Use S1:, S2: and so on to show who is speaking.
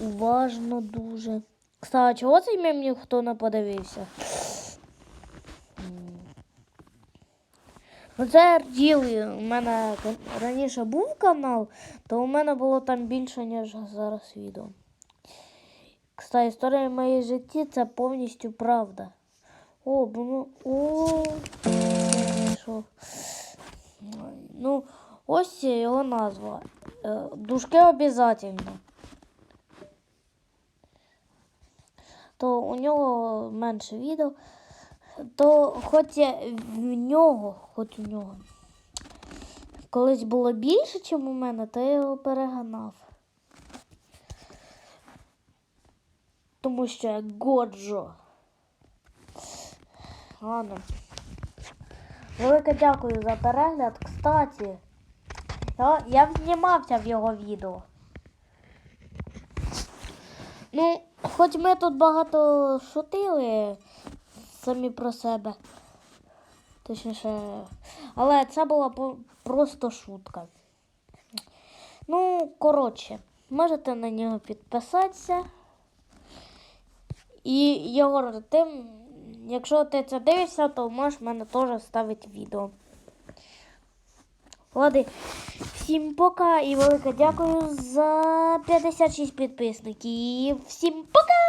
S1: уважно дуже. Кстати, чого цей мем ніхто не подивився? Ну, це діли. У мене раніше був канал, то у мене було там більше, ніж зараз відео. Кстати, історія моєї житті це повністю правда. О, ну, о, що? Ну, ось його назва. Е, Дужки обов'язательно. То у нього менше відео. То хоч в нього, хоч у нього. Колись було більше, ніж у мене, то я його переганав. Тому що я Годжо. Ладно. Велике дякую за перегляд. Кстати, я, я знімався в його відео. Ну, хоч ми тут багато шутили самі про себе. Точніше, але це була просто шутка. Ну, коротше, можете на нього підписатися. І Єгор, ти, якщо ти це дивишся, то можеш мене теж ставити відео. Ладно, всім пока і велике дякую за 56 підписників. Всім пока!